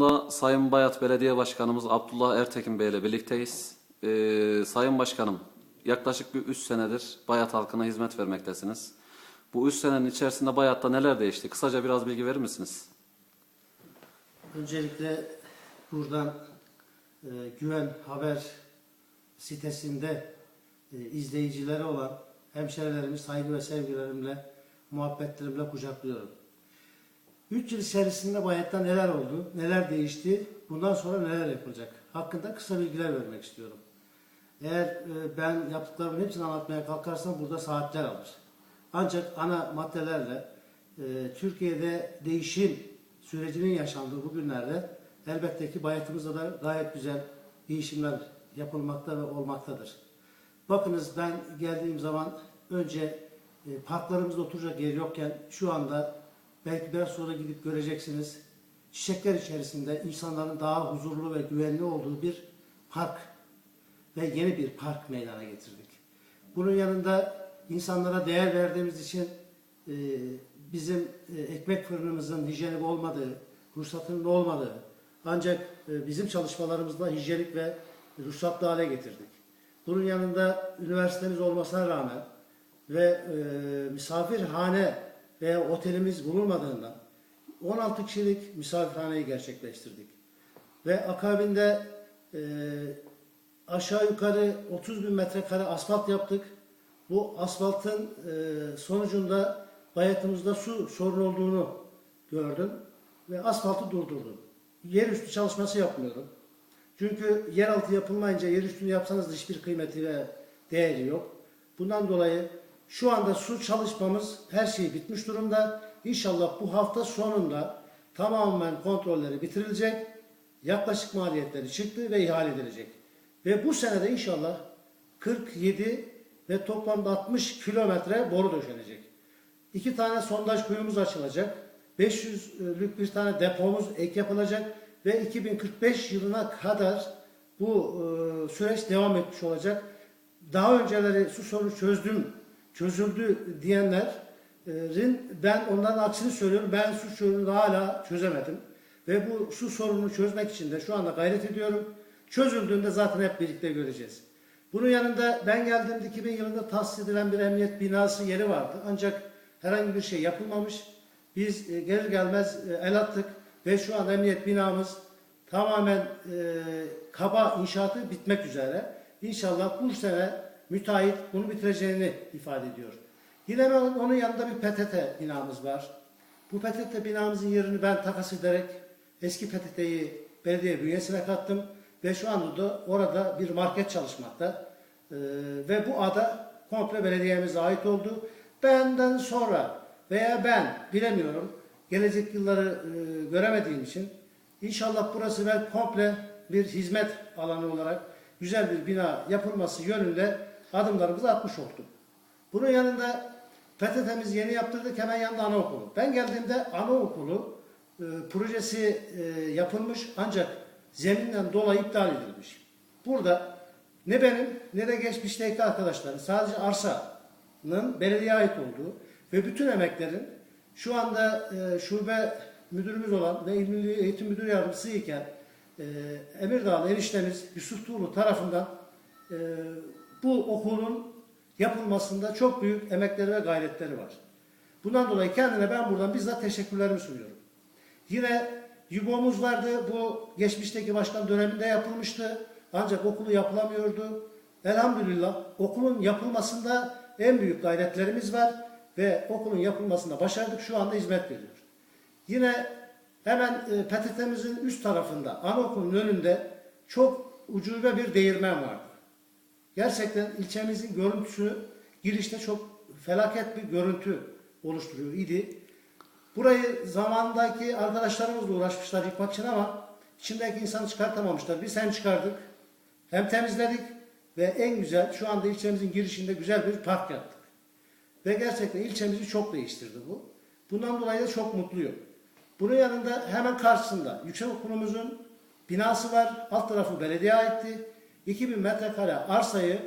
Da Sayın Bayat Belediye Başkanımız Abdullah Ertekin Bey ile birlikteyiz. Ee, Sayın Başkanım, yaklaşık bir 3 senedir Bayat halkına hizmet vermektesiniz. Bu 3 senenin içerisinde Bayat'ta neler değişti? Kısaca biraz bilgi verir misiniz? Öncelikle buradan e, Güven Haber sitesinde e, izleyicileri olan hemşerilerimi saygı ve sevgilerimle, muhabbetlerimle kucaklıyorum. 3 yıl içerisinde Bayat'ta neler oldu, neler değişti, bundan sonra neler yapılacak hakkında kısa bilgiler vermek istiyorum. Eğer e, ben yaptıklarımın hepsini anlatmaya kalkarsam burada saatler alır. Ancak ana maddelerle e, Türkiye'de değişim sürecinin yaşandığı bu günlerde elbette ki bayatımızda da gayet güzel değişimler yapılmakta ve olmaktadır. Bakınız ben geldiğim zaman önce e, parklarımızda oturacak yer yokken şu anda belki biraz sonra gidip göreceksiniz çiçekler içerisinde insanların daha huzurlu ve güvenli olduğu bir park ve yeni bir park meydana getirdik. Bunun yanında insanlara değer verdiğimiz için e, bizim e, ekmek fırınımızın hijyenik olmadığı, ruhsatının olmadığı ancak e, bizim çalışmalarımızda hijyenik ve ruhsatlı hale getirdik. Bunun yanında üniversitemiz olmasına rağmen ve e, misafirhane veya otelimiz bulunmadığından 16 kişilik misafirhaneyi gerçekleştirdik. Ve akabinde e, aşağı yukarı 30 bin metrekare asfalt yaptık. Bu asfaltın e, sonucunda bayatımızda su sorun olduğunu gördüm ve asfaltı durdurdum. Yerüstü çalışması yapmıyorum. Çünkü yeraltı yapılmayınca yerüstünü yapsanız hiçbir kıymeti ve değeri yok. Bundan dolayı şu anda su çalışmamız her şey bitmiş durumda. İnşallah bu hafta sonunda tamamen kontrolleri bitirilecek. Yaklaşık maliyetleri çıktı ve ihale edilecek. Ve bu senede inşallah 47 ve toplamda 60 kilometre boru döşenecek. İki tane sondaj kuyumuz açılacak. 500'lük bir tane depomuz ek yapılacak ve 2045 yılına kadar bu e, süreç devam etmiş olacak. Daha önceleri su sorunu çözdüm, çözüldü diyenlerin ben onların aksini söylüyorum. Ben su sorununu hala çözemedim. Ve bu su sorununu çözmek için de şu anda gayret ediyorum. Çözüldüğünde zaten hep birlikte göreceğiz. Bunun yanında ben geldiğimde 2000 yılında tahsis edilen bir emniyet binası yeri vardı. Ancak herhangi bir şey yapılmamış. Biz e, gelir gelmez e, el attık ve şu an emniyet binamız tamamen e, kaba inşaatı bitmek üzere. İnşallah bu sene müteahhit bunu bitireceğini ifade ediyor. Yine onun onun yanında bir PTT binamız var. Bu PTT binamızın yerini ben takas ederek eski PTT'yi belediye bünyesine kattım ve şu anda da orada bir market çalışmakta. Ee, ve bu ada komple belediyemize ait oldu. Benden sonra veya ben bilemiyorum gelecek yılları e, göremediğim için inşallah burası ve komple bir hizmet alanı olarak güzel bir bina yapılması yönünde adımlarımızı atmış olduk. Bunun yanında PTT'miz yeni yaptırdık hemen yanında anaokulu. Ben geldiğimde anaokulu e, projesi e, yapılmış ancak zeminden dolayı iptal edilmiş. Burada ne benim ne de geçmişteki arkadaşların sadece arsanın belediye ait olduğu ve bütün emeklerin şu anda e, şube müdürümüz olan ve İl Milli Eğitim Müdür Yardımcısı iken e, Emirdağlı eniştemiz Yusuf Tuğlu tarafından e, bu okulun yapılmasında çok büyük emekleri ve gayretleri var. Bundan dolayı kendine ben buradan bizzat teşekkürlerimi sunuyorum. Yine YUBO'muz vardı. Bu geçmişteki başkan döneminde yapılmıştı. Ancak okulu yapılamıyordu. Elhamdülillah okulun yapılmasında en büyük gayretlerimiz var ve okulun yapılmasında başardık. Şu anda hizmet veriyor. Yine hemen e, PTT'mizin üst tarafında anaokulunun önünde çok ucube bir değirmen vardı. Gerçekten ilçemizin görüntüsü girişte çok felaket bir görüntü oluşturuyor idi. Burayı zamandaki arkadaşlarımızla uğraşmışlar yıkmak için ama içindeki insanı çıkartamamışlar. Biz hem çıkardık hem temizledik ve en güzel şu anda ilçemizin girişinde güzel bir park yaptık. Ve gerçekten ilçemizi çok değiştirdi bu. Bundan dolayı da çok mutluyum. Bunun yanında hemen karşısında yüksek okulumuzun binası var. Alt tarafı belediye aitti. 2000 metrekare arsayı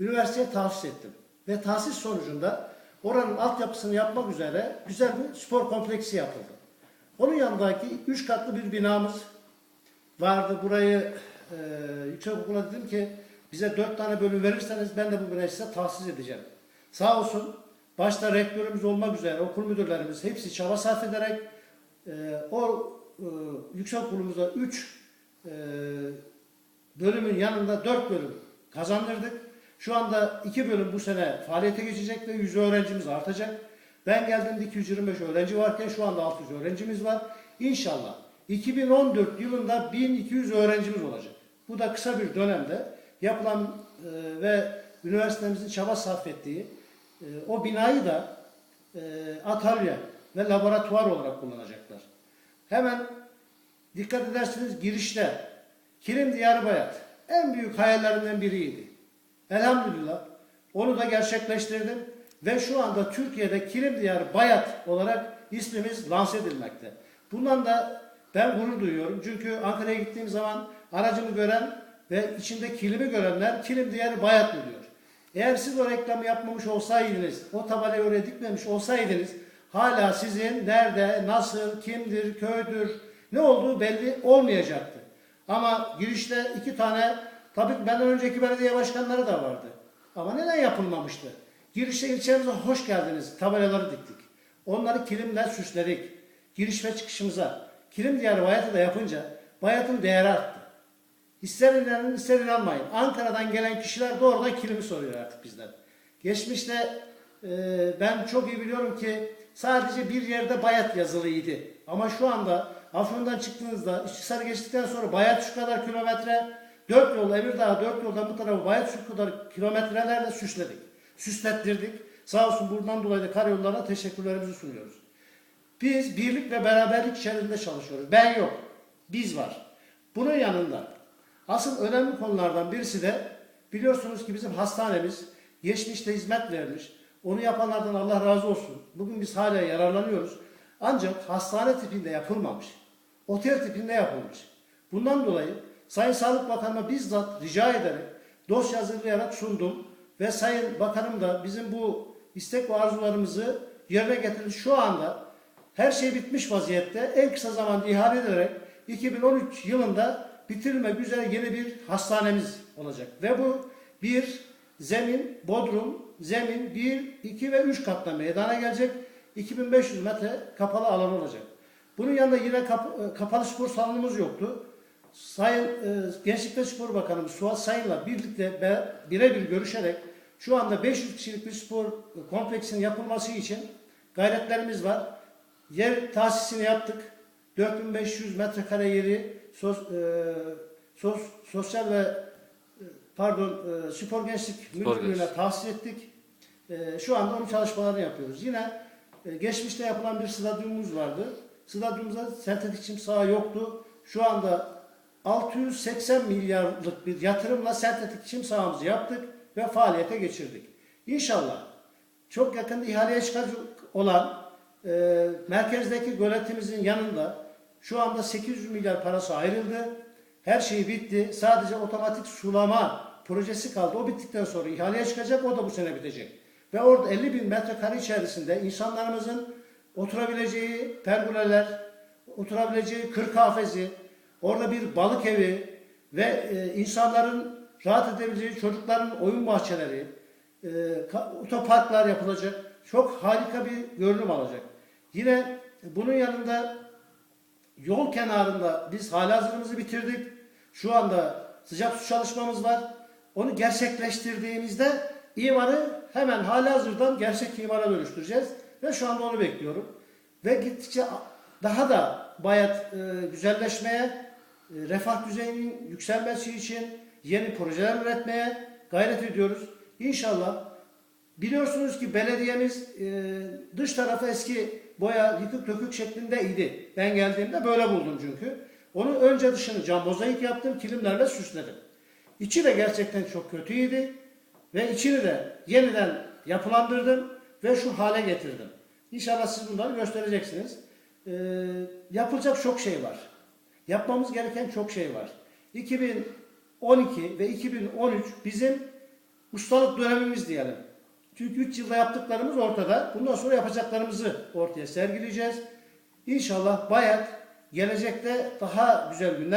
üniversiteye tahsis ettim. Ve tahsis sonucunda oranın altyapısını yapmak üzere güzel bir spor kompleksi yapıldı. Onun yanındaki 3 katlı bir binamız vardı. Burayı e, yüksek okula dedim ki bize dört tane bölüm verirseniz ben de bu binayı size tahsis edeceğim. Sağ olsun başta rektörümüz olmak üzere okul müdürlerimiz hepsi çaba sarf ederek e, o e, yüksek okulumuza 3 e, bölümün yanında 4 bölüm kazandırdık. Şu anda 2 bölüm bu sene faaliyete geçecek ve 100 öğrencimiz artacak. Ben geldiğimde 225 öğrenci varken şu anda 600 öğrencimiz var. İnşallah 2014 yılında 1200 öğrencimiz olacak. Bu da kısa bir dönemde yapılan e, ve üniversitemizin çaba sarf ettiği e, o binayı da e, atölye ve laboratuvar olarak kullanacaklar. Hemen dikkat ederseniz girişte Kilim Diyarı Bayat en büyük hayallerimden biriydi. Elhamdülillah onu da gerçekleştirdim ve şu anda Türkiye'de Kilim Diyarı Bayat olarak ismimiz lanse edilmekte. Bundan da ben gurur duyuyorum. Çünkü Ankara'ya gittiğim zaman aracımı gören ve içinde kilimi görenler Kilim Diyarı Bayat diyor. Eğer siz o reklamı yapmamış olsaydınız, o tabelayı oraya dikmemiş olsaydınız hala sizin nerede, nasıl, kimdir, köydür, ne olduğu belli olmayacaktı. Ama girişte iki tane, tabii benden önceki belediye başkanları da vardı. Ama neden yapılmamıştı? Girişte ilçemize hoş geldiniz tabelaları diktik. Onları kilimle süsledik. Giriş ve çıkışımıza. Kilim diyarı Bayat'ı da yapınca Bayat'ın değeri arttı. İster inanın ister inanmayın. Ankara'dan gelen kişiler doğrudan kilimi soruyor artık bizden. Geçmişte e, ben çok iyi biliyorum ki sadece bir yerde bayat yazılıydı. Ama şu anda Afyon'dan çıktığınızda İşçisar'ı geçtikten sonra bayat şu kadar kilometre, dört yol Emirdağ dört yoldan bu tarafa bayat şu kadar kilometrelerle süsledik. Süslettirdik. Sağ olsun buradan dolayı da karayollarına teşekkürlerimizi sunuyoruz. Biz birlik ve beraberlik içerisinde çalışıyoruz. Ben yok. Biz var. Bunun yanında asıl önemli konulardan birisi de biliyorsunuz ki bizim hastanemiz geçmişte hizmet vermiş. Onu yapanlardan Allah razı olsun. Bugün biz hala yararlanıyoruz. Ancak hastane tipinde yapılmamış. Otel tipinde yapılmış. Bundan dolayı Sayın Sağlık Bakanı'na bizzat rica ederek dosya hazırlayarak sundum. Ve Sayın Bakanım da bizim bu istek ve arzularımızı yerine getirdi. Şu anda her şey bitmiş vaziyette. En kısa zamanda ihale ederek 2013 yılında bitirmek üzere yeni bir hastanemiz olacak. Ve bu bir zemin, bodrum, zemin 1, 2 ve 3 katla meydana gelecek. 2500 metre kapalı alan olacak. Bunun yanında yine kap- e, kapalı spor salonumuz yoktu. Sayın e, Gençlik ve Spor Bakanımız Suat Sayın'la birlikte be- birebir görüşerek şu anda 500 kişilik bir spor kompleksinin yapılması için gayretlerimiz var. Yer tahsisini yaptık. 4500 metrekare yeri sos, e, sos, sosyal ve e, pardon e, spor gençlik müdürlüğüne tahsis ettik. E, şu anda onun çalışmalarını yapıyoruz. Yine e, geçmişte yapılan bir stadyumumuz vardı. Stadyumumuzda sentetik çim saha yoktu. Şu anda 680 milyarlık bir yatırımla sentetik çim sahamızı yaptık ve faaliyete geçirdik. İnşallah çok yakın ihaleye çıkacak olan e, merkezdeki göletimizin yanında şu anda 800 milyar parası ayrıldı. Her şey bitti. Sadece otomatik sulama projesi kaldı. O bittikten sonra ihaleye çıkacak. O da bu sene bitecek. Ve orada 50 bin metrekare içerisinde insanlarımızın oturabileceği pergoleler, oturabileceği kır kahvesi, orada bir balık evi ve e, insanların rahat edebileceği çocukların oyun bahçeleri, e, otoparklar yapılacak. Çok harika bir görünüm alacak. Yine bunun yanında yol kenarında biz halihazırımızı bitirdik. Şu anda sıcak su çalışmamız var. Onu gerçekleştirdiğimizde imarı hemen halihazırdan gerçek imara dönüştüreceğiz. Ve şu anda onu bekliyorum. Ve gittikçe daha da bayat e, güzelleşmeye, e, refah düzeyinin yükselmesi için yeni projeler üretmeye gayret ediyoruz. İnşallah Biliyorsunuz ki belediyemiz e, dış tarafı eski boya yıkık dökük şeklindeydi. Ben geldiğimde böyle buldum çünkü. Onu önce dışını cam mozaik yaptım, kilimlerle süsledim. İçi de gerçekten çok kötüydü ve içini de yeniden yapılandırdım ve şu hale getirdim. İnşallah siz bunları göstereceksiniz. E, yapılacak çok şey var. Yapmamız gereken çok şey var. 2012 ve 2013 bizim ustalık dönemimiz diyelim. Çünkü 3 yılda yaptıklarımız ortada. Bundan sonra yapacaklarımızı ortaya sergileyeceğiz. İnşallah Bayat gelecekte daha güzel günler